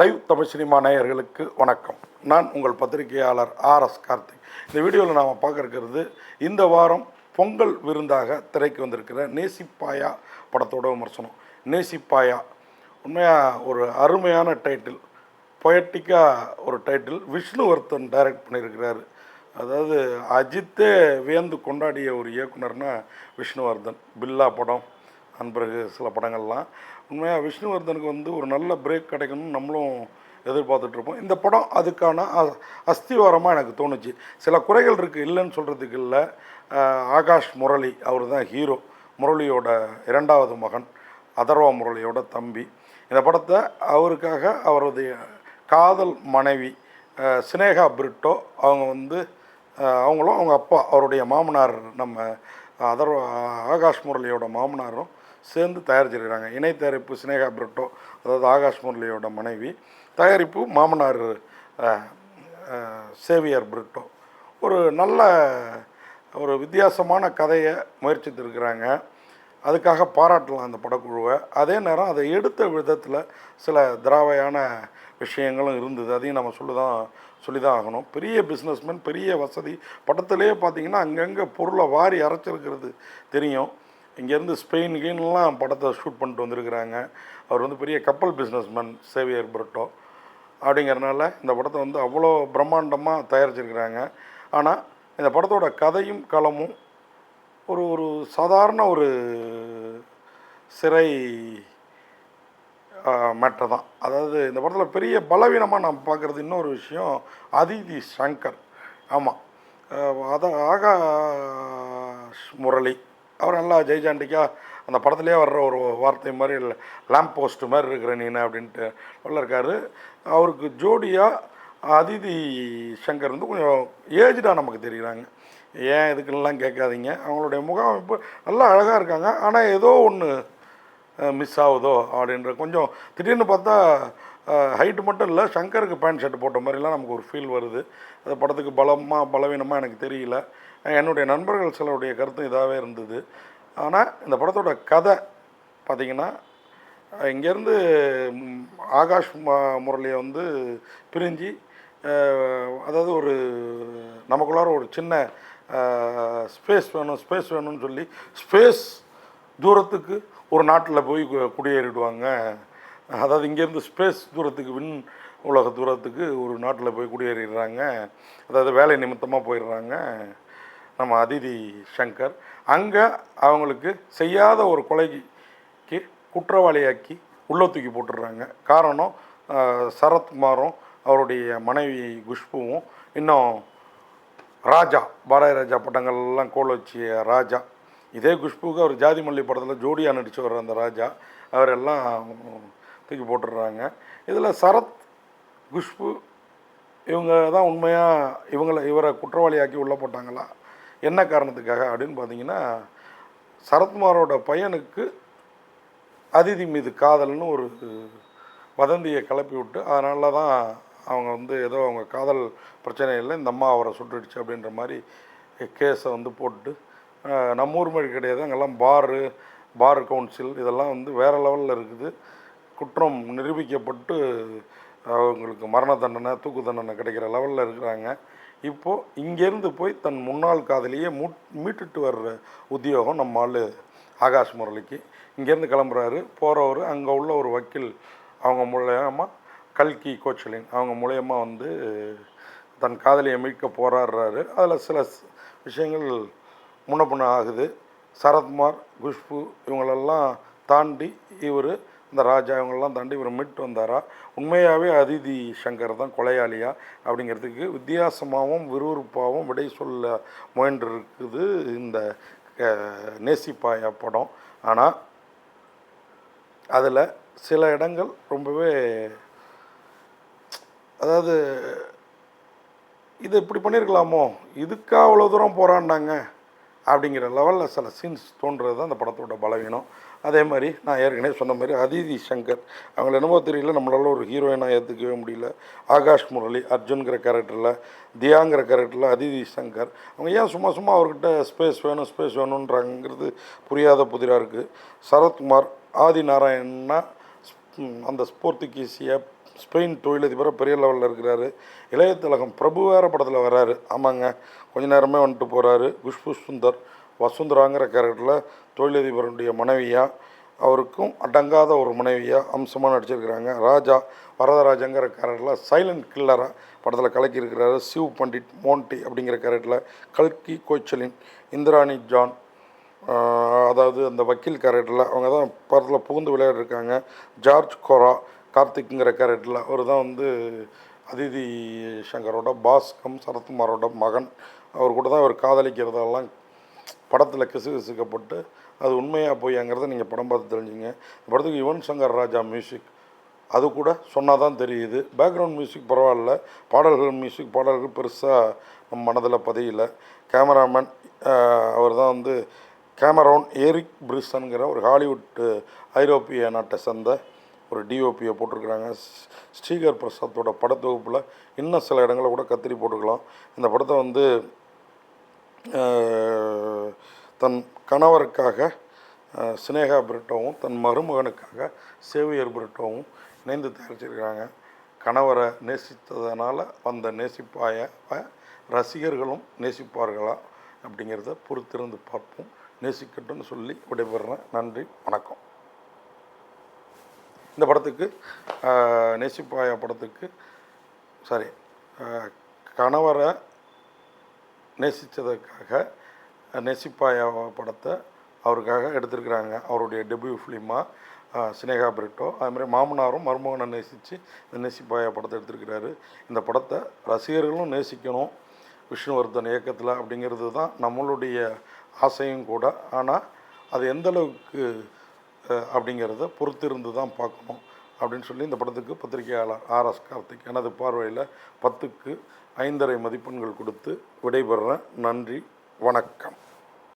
Live Tamil cinema நேயர்களுக்கு வணக்கம். நான் உங்கள் பத்திரிகையாளர் ஆர்எஸ் கார்த்திக். இந்த வீடியோவில் நாம் பார்க்க இருக்கிறது இந்த வாரம் பொங்கல் விருந்தாக திரைக்கு வந்திருக்கிற நேசிப்பாயா படத்தோட விமர்சனம். நேசிப்பாயா உண்மையாக ஒரு அருமையான டைட்டில் பொயட்டிக்காக ஒரு டைட்டில் விஷ்ணுவர்த்தன் டைரக்ட் பண்ணியிருக்கிறாரு. அதாவது அஜித்தே வியந்து கொண்டாடிய ஒரு இயக்குனர்னா விஷ்ணுவர்தன் பில்லா படம் அன்பரகு சில படங்கள்லாம். உண்மையாக விஷ்ணுவர்தனுக்கு வந்து ஒரு நல்ல பிரேக் கிடைக்கணும்னு நம்மளும் எதிர்பார்த்துட்ருப்போம். இந்த படம் அதுக்கான அஸ்திவாரமாக எனக்கு தோணுச்சு. சில குறைகள் இருக்குது இல்லைன்னு சொல்கிறதுக்கு இல்லை. ஆகாஷ் முரளி அவர் தான் ஹீரோ முரளியோட இரண்டாவது மகன் அதர்வா முரளியோட தம்பி. இந்த படத்தை அவருக்காக அவரது காதல் மனைவி சினேகா பிரிட்டோ அவங்க வந்து அவங்களும் அவங்க அப்பா அவருடைய மாமனார் நம்ம அதர்வா ஆகாஷ் முரளியோட மாமனாரும் சேர்ந்து தயாரிச்சிருக்கிறாங்க. இணை தயாரிப்பு சினேகா பிரட்டோ அதாவது ஆகாஷ் முரளியோட மனைவி. தயாரிப்பு மாமனார் சேவியர் பிரிட்டோ. ஒரு நல்ல ஒரு வித்தியாசமான கதையை முயற்சித்திருக்கிறாங்க. அதுக்காக பாராட்டலாம் அந்த படக்குழுவை. அதே நேரம் அதை எடுத்த விதத்தில் சில திராவையான விஷயங்களும் இருந்தது. அதையும் நம்ம சொல்லி தான் சொல்லி தான் ஆகணும். பெரிய பிஸ்னஸ்மேன் பெரிய வசதி. படத்துலேயே பார்த்தீங்கன்னா அங்கங்கே பொருளை வாரி அரைச்சிருக்கிறது தெரியும். இங்கேருந்து ஸ்பெயின் கீன்லாம் படத்தை ஷூட் பண்ணிட்டு வந்திருக்கிறாங்க. அவர் வந்து பெரிய கப்பல் பிஸ்னஸ்மேன் சேவியர் புரட்டோ அப்படிங்கிறனால இந்த படத்தை வந்து அவ்வளோ பிரம்மாண்டமாக தயாரிச்சிருக்கிறாங்க. ஆனால் இந்த படத்தோட கதையும் களமும் ஒரு ஒரு சாதாரண ஒரு சிறை மேட்டர் தான். அதாவது இந்த படத்தில் பெரிய பலவீனமாக நான் பார்க்குறது இன்னொரு விஷயம் அதிதி சங்கர். ஆமாம் அதான் ஆகாஷ் முரளி அவர் நல்லா ஜெய்ஜாண்டிக்காக அந்த படத்துலேயே வர்ற ஒரு வார்த்தை மாதிரி லேம்ப் போஸ்ட் மாதிரி இருக்கிற நீனு அப்படின்ட்டு உள்ள இருக்காரு அவருக்கு ஜோடியாக அதிதி சங்கர் வந்து கொஞ்சம் ஏஜ்டாக நமக்கு தெரிகிறாங்க ஏன் இதுக்குலாம் கேட்காதீங்க? அவங்களுடைய முகாமைப்பு நல்லா அழகாக இருக்காங்க. ஆனால் ஏதோ ஒன்று மிஸ் ஆகுதோ அப்படின்ற கொஞ்சம் திடீர்னு பார்த்தா ஹைட்டு மட்டும் இல்லை சங்கருக்கு பேண்ட் ஷர்ட் போட்ட மாதிரிலாம் நமக்கு ஒரு ஃபீல் வருது. அந்த படத்துக்கு பலமாக பலவீனமாக எனக்கு தெரியல. என்னுடைய நண்பர்கள் சிலருடைய கருத்தும் இதாகவே இருந்தது. ஆனால் இந்த படத்தோட கதை பார்த்திங்கன்னா இங்கேருந்து ஆகாஷ் முரளியை வந்து பிரிஞ்சு அதாவது ஒரு நமக்குள்ளார ஒரு சின்ன ஸ்பேஸ் வேணும் ஸ்பேஸ் வேணும்னு சொல்லி ஸ்பேஸ் தூரத்துக்கு ஒரு நாட்டில் போய் கு- குடியேறிடுவாங்க. அதாவது இங்கேருந்து ஸ்பேஸ் தூரத்துக்கு விண் உலக தூரத்துக்கு ஒரு நாட்டில் போய் குடியேறிடுறாங்க. அதாவது வேலை நிமித்தமாக போயிடுறாங்க நம்ம அதிதி சங்கர். அங்கே அவங்களுக்கு செய்யாத ஒரு கொலைக்கு குற்றவாளியாக்கி உள்ள தூக்கி போட்டுடுறாங்க. காரணம் சரத்குமாரும் அவருடைய மனைவி குஷ்புவும் இன்னும் ராஜா பாரதி ராஜா பட்டங்கள்லாம் கோல் வச்சிய ராஜா. இதே குஷ்புக்கு அவர் ஜாதி மல்லி படத்தில் ஜோடியாக நடிச்சு வர்ற அந்த ராஜா. அவரெல்லாம் தூக்கி போட்டுடுறாங்க. இதில் சரத் குஷ்பு இவங்க தான் உண்மையாக இவங்களை இவரை குற்றவாளியாக்கி உள்ளே போட்டாங்களா? என்ன காரணத்துக்காக அப்படின்னு பார்த்தீங்கன்னா சரத்குமாரோட பையனுக்கு அதிதி மீது காதல்னு ஒரு வதந்தியை கிளப்பி விட்டு அதனால தான் அவங்க வந்து ஏதோ அவங்க காதல் பிரச்சனை இல்லை இந்த அம்மா அவரை சுட்டுடுச்சு அப்படின்ற மாதிரி கேஸை வந்து போட்டு நம்ம ஊர் மாதிரி கிடையாது அங்கெல்லாம் பாரு பார் கவுன்சில் இதெல்லாம் வந்து வேறு லெவலில் இருக்குது. குற்றம் நிரூபிக்கப்பட்டு அவங்களுக்கு மரண தண்டனை தூக்கு தண்டனை கிடைக்கிற லெவலில் இருக்கிறாங்க. இப்போது இங்கேருந்து போய் தன் முன்னாள் காதலியே மூ மீட்டுட்டு வர்ற உத்தியோகம் நம்ம ஆள் ஆகாஷ் முரளிக்கு. இங்கேருந்து கிளம்புறாரு. போகிறவர் அங்கே உள்ள ஒரு வக்கீல் அவங்க மூலயமா கல்கி கோச்சலின் அவங்க மூலயமா வந்து தன் காதலியை மீட்க போராடுறாரு. அதில் சில விஷயங்கள் முன்ன பின்ன ஆகுது. சரத்குமார் குஷ்பு இவங்களெல்லாம் தாண்டி இவர் இந்த ராஜா இவங்களெல்லாம் தாண்டி இவர் மீட்டு வந்தாரா? உண்மையாகவே அதிதி சங்கர் தான் கொலையாளியா? அப்படிங்கிறதுக்கு வித்தியாசமாகவும் விறுவிறுப்பாகவும் விடை சொல்ல முயன்றிருக்குது இந்த அஹ், நேசிப்பாயா படம். ஆனால் அதில் சில இடங்கள் ரொம்பவே அதாவது இது இப்படி பண்ணியிருக்கலாமோ இதுக்கா அவ்வளோ தூரம் போராடினாங்க அப்படிங்கிற லெவலில் சில சீன்ஸ் தோன்றது தான் அந்த படத்தோட பலவீனம். அதே மாதிரி நான் ஏற்கனவே சொன்ன மாதிரி அதிதி சங்கர் அவங்கள என்னமோ தெரியல நம்மளால ஒரு ஹீரோயினாக ஏற்றுக்கவே முடியல. ஆகாஷ் முரளி அர்ஜுன்கிற கேரக்டரில் தியாங்கிற கேரக்டரில் அதிதி சங்கர். அவங்க ஏன் சும்மா சும்மா அவர்கிட்ட ஸ்பேஸ் வேணும் ஸ்பேஸ் வேணுன்றாங்கிறது புரியாத புதிராக இருக்குது சரத்குமார் ஆதி நாராயணனா அந்த ஸ்போர்த்துகீசிய ஸ்பெயின் தொழிலதிபராக பெரிய லெவலில் இருக்கிறாரு. இளைய திலகம் பிரபு வேற படத்தில் வராரு ஆமாங்க. கொஞ்ச நேரமே வந்துட்டு போகிறாரு குஷ்பு சுந்தர் வசுந்தராங்கிற கேரக்டரில் தொழிலதிபருடைய மனைவியாக அவருக்கும் அடங்காத ஒரு மனைவியாக அம்சமாக நடிச்சிருக்கிறாங்க. ராஜா வரதராஜங்கிற கேரக்டரில் சைலண்ட் கில்லராக படத்தில் கலக்கியிருக்கிறாரு. சிவ் பண்டிட் மோண்டி அப்படிங்கிற கேரக்டரில் கல்கி கோச்சலின் இந்திராணி ஜான் அதாவது அந்த வக்கீல் கேரக்டரில் அவங்க தான் படத்தில் புகுந்து விளையாடிருக்காங்க. ஜார்ஜ் கோரா கார்த்திக்ங்கிற கேரக்டரில் அவர் தான் வந்து அதிதி சங்கரோட பாஸ் கம் சரத்குமாரோட மகன். அவர் கூட தான் அவர் காதலிக்கிறதெல்லாம் படத்தில் கிசுகிசுக்கப்பட்டு அது உண்மையாக பொய்யாங்கிறத நீங்கள் படம் பார்த்து தெரிஞ்சுங்க. இந்த படத்துக்கு யுவன் சங்கர் ராஜா மியூசிக் அது கூட சொன்னால் தான் தெரியுது. பேக்ரவுண்ட் மியூசிக் பரவாயில்ல. பாடல்கள் மியூசிக் பாடல்கள் பெருசாக நம்ம மனதில் பதியலை. கேமராமேன் அவர் தான் வந்து கேமரோன் ஏரிக் பிரிசன்கிற ஒரு ஹாலிவுட் ஐரோப்பிய நாட்டை சேர்ந்த ஒரு டிஓபியை போட்டிருக்கிறாங்க. ஸ்- ஸ்ரீகர் பிரசாத்தோட படத்தொகுப்பில் இன்னும் சில இடங்களில் கூட கத்திரி போட்டுக்கலாம் இந்த படத்தை வந்து தன் கணவருக்காக சினேகா பிரிட்டோவும் தன் மருமகனுக்காக சேவியர் பிரிட்டோவும் இணைந்து தயாரிச்சிருக்கிறாங்க. கணவரை நேசித்ததனால் வந்த நேசிப்பாய ரசிகர்களும் நேசிப்பார்களா அப்படிங்கிறத பொறுத்திருந்து பார்ப்போம். நேசிக்கட்டும்னு சொல்லி விடைபெறுறேன். நன்றி வணக்கம். இந்த படத்துக்கு நேசிப்பாயா படத்துக்கு சாரி கணவரை நேசித்ததற்காக நேசிப்பாயா படத்தை அவருக்காக எடுத்திருக்கிறாங்க. அவருடைய டெபியூ ஃபிலிமாக சினேகா பிரிட்டோ. அதுமாதிரி மாமனாரும் மருமகனை நேசித்து இந்த நேசிப்பாயா படத்தை எடுத்திருக்கிறாரு. இந்த படத்தை ரசிகர்களும் நேசிக்கணும் விஷ்ணுவர்தன் இயக்கத்தில் அப்படிங்கிறது தான் நம்மளுடைய ஆசையும் கூட. ஆனால் அது எந்தளவுக்கு அப்படிங்கிறத பொறுத்திருந்து தான் பார்க்கணும் அப்படின்னு சொல்லி இந்த படத்துக்கு பத்திரிகையாளர் ஆர்எஸ் கார்த்திக் எனது பார்வையில் பத்துக்கு ஐந்தரை மதிப்பெண்கள் கொடுத்து விடைபெறுறேன். நன்றி வணக்கம்.